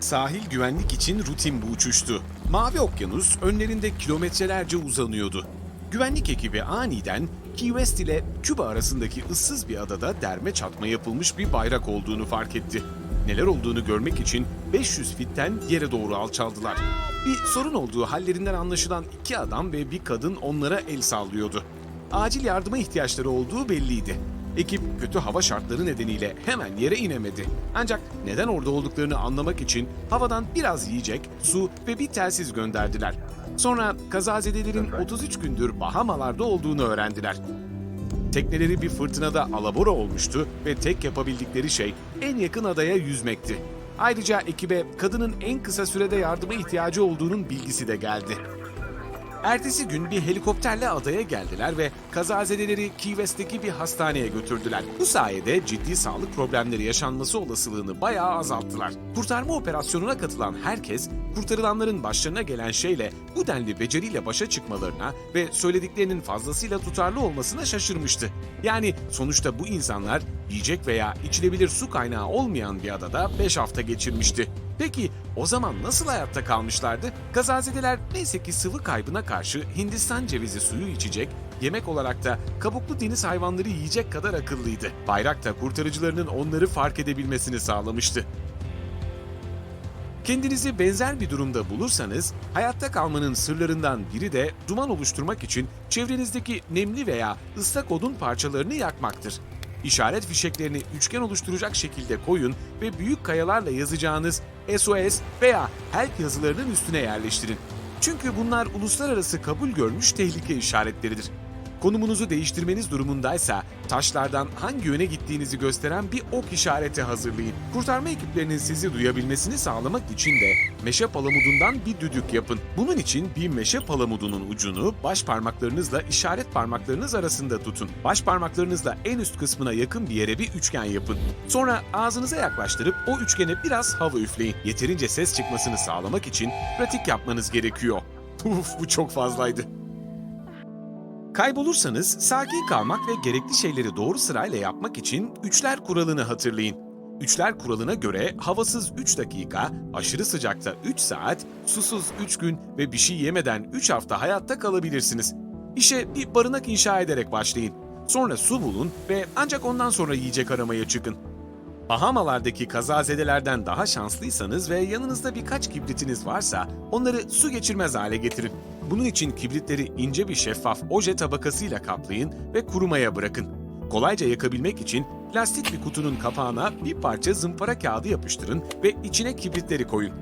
Sahil güvenlik için rutin bu uçuştu. Mavi Okyanus önlerinde kilometrelerce uzanıyordu. Güvenlik ekibi aniden Key West ile Küba arasındaki ıssız bir adada derme çatma yapılmış bir bayrak olduğunu fark etti. Neler olduğunu görmek için 500 fitten yere doğru alçaldılar. Bir sorun olduğu hallerinden anlaşılan iki adam ve bir kadın onlara el sallıyordu. Acil yardıma ihtiyaçları olduğu belliydi. Ekip kötü hava şartları nedeniyle hemen yere inemedi. Ancak neden orada olduklarını anlamak için havadan biraz yiyecek, su ve bir telsiz gönderdiler. Sonra kazazedelerin 33 gündür Bahamalarda olduğunu öğrendiler. Tekneleri bir fırtınada alabora olmuştu ve tek yapabildikleri şey en yakın adaya yüzmekti. Ayrıca ekibe kadının en kısa sürede yardıma ihtiyacı olduğunun bilgisi de geldi. Ertesi gün bir helikopterle adaya geldiler ve kazazedeleri Key West'teki bir hastaneye götürdüler. Bu sayede ciddi sağlık problemleri yaşanması olasılığını bayağı azalttılar. Kurtarma operasyonuna katılan herkes, kurtarılanların başlarına gelen şeyle bu denli beceriyle başa çıkmalarına ve söylediklerinin fazlasıyla tutarlı olmasına şaşırmıştı. Yani sonuçta bu insanlar yiyecek veya içilebilir su kaynağı olmayan bir adada 5 hafta geçirmişti. Peki o zaman nasıl hayatta kalmışlardı? Kazazedeler neyse ki sıvı kaybına karşı Hindistan cevizi suyu içecek, yemek olarak da kabuklu deniz hayvanları yiyecek kadar akıllıydı. Bayrak da kurtarıcılarının onları fark edebilmesini sağlamıştı. Kendinizi benzer bir durumda bulursanız, hayatta kalmanın sırlarından biri de duman oluşturmak için çevrenizdeki nemli veya ıslak odun parçalarını yakmaktır. İşaret fişeklerini üçgen oluşturacak şekilde koyun ve büyük kayalarla yazacağınız SOS veya HELP yazılarının üstüne yerleştirin. Çünkü bunlar uluslararası kabul görmüş tehlike işaretleridir. Konumunuzu değiştirmeniz durumundaysa taşlardan hangi yöne gittiğinizi gösteren bir ok işareti hazırlayın. Kurtarma ekiplerinin sizi duyabilmesini sağlamak için de meşe palamudundan bir düdük yapın. Bunun için bir meşe palamudunun ucunu baş parmaklarınızla işaret parmaklarınız arasında tutun. Baş parmaklarınızla en üst kısmına yakın bir yere bir üçgen yapın. Sonra ağzınıza yaklaştırıp o üçgene biraz hava üfleyin. Yeterince ses çıkmasını sağlamak için pratik yapmanız gerekiyor. Uf bu çok fazlaydı. Kaybolursanız sakin kalmak ve gerekli şeyleri doğru sırayla yapmak için üçler kuralını hatırlayın. Üçler kuralına göre havasız 3 dakika, aşırı sıcakta 3 saat, susuz 3 gün ve bir şey yemeden 3 hafta hayatta kalabilirsiniz. İşe bir barınak inşa ederek başlayın. Sonra su bulun ve ancak ondan sonra yiyecek aramaya çıkın. Bahamalardaki kazazedelerden daha şanslıysanız ve yanınızda birkaç kibritiniz varsa onları su geçirmez hale getirin. Bunun için kibritleri ince bir şeffaf oje tabakasıyla kaplayın ve kurumaya bırakın. Kolayca yakabilmek için plastik bir kutunun kapağına bir parça zımpara kağıdı yapıştırın ve içine kibritleri koyun.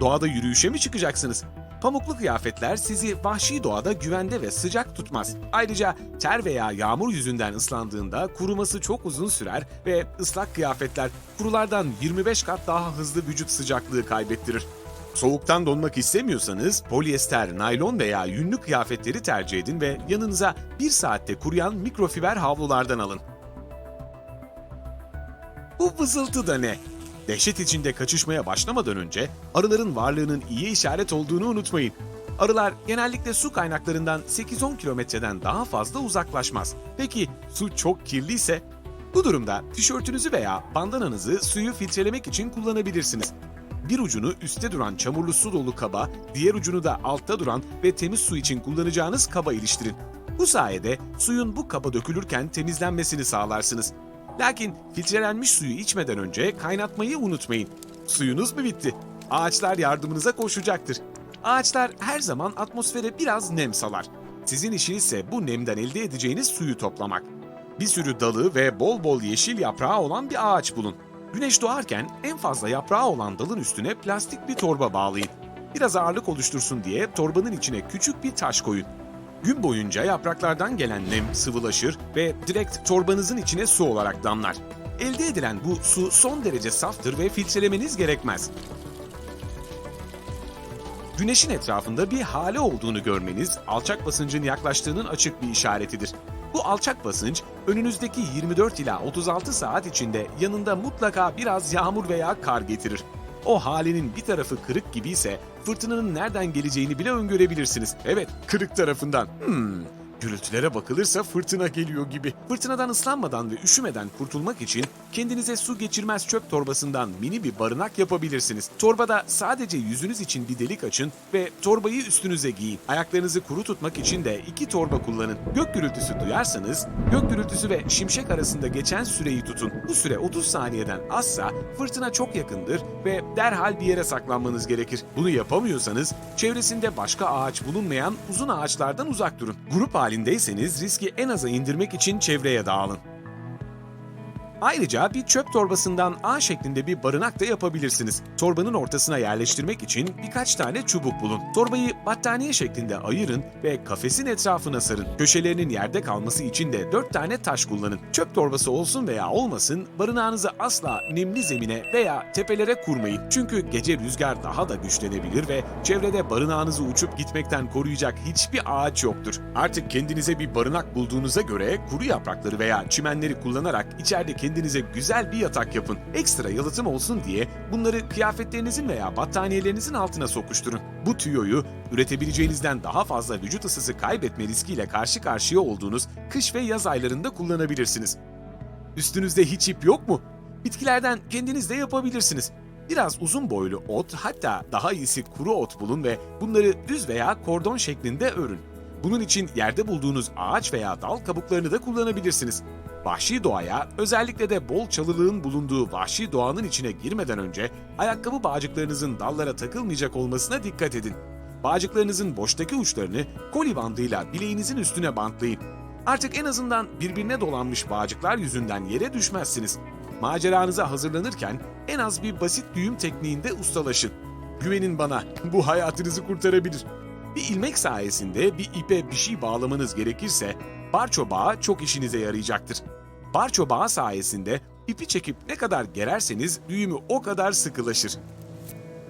Doğada yürüyüşe mi çıkacaksınız? Pamuklu kıyafetler sizi vahşi doğada güvende ve sıcak tutmaz. Ayrıca ter veya yağmur yüzünden ıslandığında kuruması çok uzun sürer ve ıslak kıyafetler kurulardan 25 kat daha hızlı vücut sıcaklığı kaybettirir. Soğuktan donmak istemiyorsanız polyester, naylon veya yünlü kıyafetleri tercih edin ve yanınıza bir saatte kuruyan mikrofiber havlulardan alın. Bu vızıltı da ne? Dehşet içinde kaçışmaya başlamadan önce arıların varlığının iyi işaret olduğunu unutmayın. Arılar genellikle su kaynaklarından 8-10 kilometreden daha fazla uzaklaşmaz. Peki su çok kirliyse? Bu durumda tişörtünüzü veya bandananızı suyu filtrelemek için kullanabilirsiniz. Bir ucunu üstte duran çamurlu su dolu kaba, diğer ucunu da altta duran ve temiz su için kullanacağınız kaba iliştirin. Bu sayede suyun bu kaba dökülürken temizlenmesini sağlarsınız. Lakin filtrelenmiş suyu içmeden önce kaynatmayı unutmayın. Suyunuz mu bitti? Ağaçlar yardımınıza koşacaktır. Ağaçlar her zaman atmosfere biraz nem salar. Sizin işiniz ise bu nemden elde edeceğiniz suyu toplamak. Bir sürü dalı ve bol bol yeşil yaprağı olan bir ağaç bulun. Güneş doğarken en fazla yaprağı olan dalın üstüne plastik bir torba bağlayın. Biraz ağırlık oluştursun diye torbanın içine küçük bir taş koyun. Gün boyunca yapraklardan gelen nem sıvılaşır ve direkt torbanızın içine su olarak damlar. Elde edilen bu su son derece saftır ve filtrelemeniz gerekmez. Güneşin etrafında bir hale olduğunu görmeniz alçak basıncın yaklaştığının açık bir işaretidir. Bu alçak basınç önünüzdeki 24 ila 36 saat içinde yanında mutlaka biraz yağmur veya kar getirir. O halinin bir tarafı kırık gibi ise fırtınanın nereden geleceğini bile öngörebilirsiniz. Evet, kırık tarafından. Hmm, Gürültülere bakılırsa fırtına geliyor gibi. Fırtınadan ıslanmadan ve üşümeden kurtulmak için kendinize su geçirmez çöp torbasından mini bir barınak yapabilirsiniz. Torbada sadece yüzünüz için bir delik açın ve torbayı üstünüze giyin. Ayaklarınızı kuru tutmak için de iki torba kullanın. Gök gürültüsü duyarsanız gök gürültüsü ve şimşek arasında geçen süreyi tutun. Bu süre 30 saniyeden azsa fırtına çok yakındır ve derhal bir yere saklanmanız gerekir. Bunu yapamıyorsanız çevresinde başka ağaç bulunmayan uzun ağaçlardan uzak durun. Grup halindeyseniz riski en aza indirmek için çevreye dağılın. Ayrıca bir çöp torbasından A şeklinde bir barınak da yapabilirsiniz. Torbanın ortasına yerleştirmek için birkaç tane çubuk bulun. Torbayı battaniye şeklinde ayırın ve kafesin etrafına sarın. Köşelerinin yerde kalması için de 4 tane taş kullanın. Çöp torbası olsun veya olmasın barınağınızı asla nemli zemine veya tepelere kurmayın. Çünkü gece rüzgar daha da güçlenebilir ve çevrede barınağınızı uçup gitmekten koruyacak hiçbir ağaç yoktur. Artık kendinize bir barınak bulduğunuza göre kuru yaprakları veya çimenleri kullanarak içeride kendinize güzel bir yatak yapın. Ekstra yalıtım olsun diye bunları kıyafetlerinizin veya battaniyelerinizin altına sokuşturun. Bu tüyoyu üretebileceğinizden daha fazla vücut ısısı kaybetme riskiyle karşı karşıya olduğunuz kış ve yaz aylarında kullanabilirsiniz. Üstünüzde hiç ip yok mu? Bitkilerden kendiniz de yapabilirsiniz. Biraz uzun boylu ot hatta daha iyisi kuru ot bulun ve bunları düz veya kordon şeklinde örün. Bunun için yerde bulduğunuz ağaç veya dal kabuklarını da kullanabilirsiniz. Vahşi doğaya, özellikle de bol çalılığın bulunduğu vahşi doğanın içine girmeden önce ayakkabı bağcıklarınızın dallara takılmayacak olmasına dikkat edin. Bağcıklarınızın boştaki uçlarını koli bandıyla bileğinizin üstüne bantlayın. Artık en azından birbirine dolanmış bağcıklar yüzünden yere düşmezsiniz. Maceranıza hazırlanırken en az bir basit düğüm tekniğinde ustalaşın. Güvenin bana, bu hayatınızı kurtarabilir. Bir ilmek sayesinde bir ipe bir şey bağlamanız gerekirse barço bağı çok işinize yarayacaktır. Barço bağı sayesinde ipi çekip ne kadar gererseniz düğümü o kadar sıkılaşır.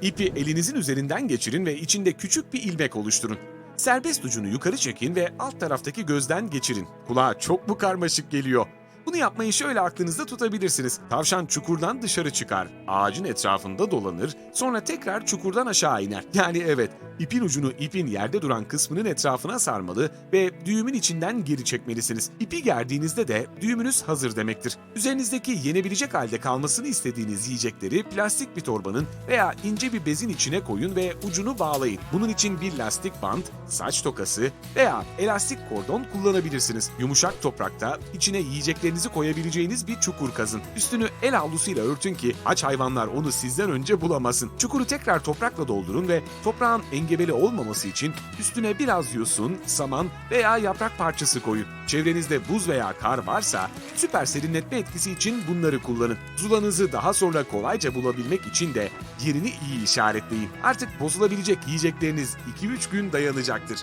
İpi elinizin üzerinden geçirin ve içinde küçük bir ilmek oluşturun. Serbest ucunu yukarı çekin ve alt taraftaki gözden geçirin. Kulağa çok mu karmaşık geliyor? Bunu yapmayı şöyle aklınızda tutabilirsiniz. Tavşan çukurdan dışarı çıkar, ağacın etrafında dolanır, sonra tekrar çukurdan aşağı iner. Yani evet, ipin ucunu ipin yerde duran kısmının etrafına sarmalı ve düğümün içinden geri çekmelisiniz. İpi gerdiğinizde de düğümünüz hazır demektir. Üzerinizdeki yenebilecek halde kalmasını istediğiniz yiyecekleri plastik bir torbanın veya ince bir bezin içine koyun ve ucunu bağlayın. Bunun için bir lastik bant, saç tokası veya elastik kordon kullanabilirsiniz. Yumuşak toprakta içine yiyeceklerinizi koyabileceğiniz bir çukur kazın. Üstünü el havlusuyla örtün ki aç hayvanlar onu sizden önce bulamasın. Çukuru tekrar toprakla doldurun ve toprağın engebeli olmaması için üstüne biraz yosun, saman veya yaprak parçası koyun. Çevrenizde buz veya kar varsa süper serinletme etkisi için bunları kullanın. Zulanızı daha sonra kolayca bulabilmek için de yerini iyi işaretleyin. Artık bozulabilecek yiyecekleriniz 2-3 gün dayanacaktır.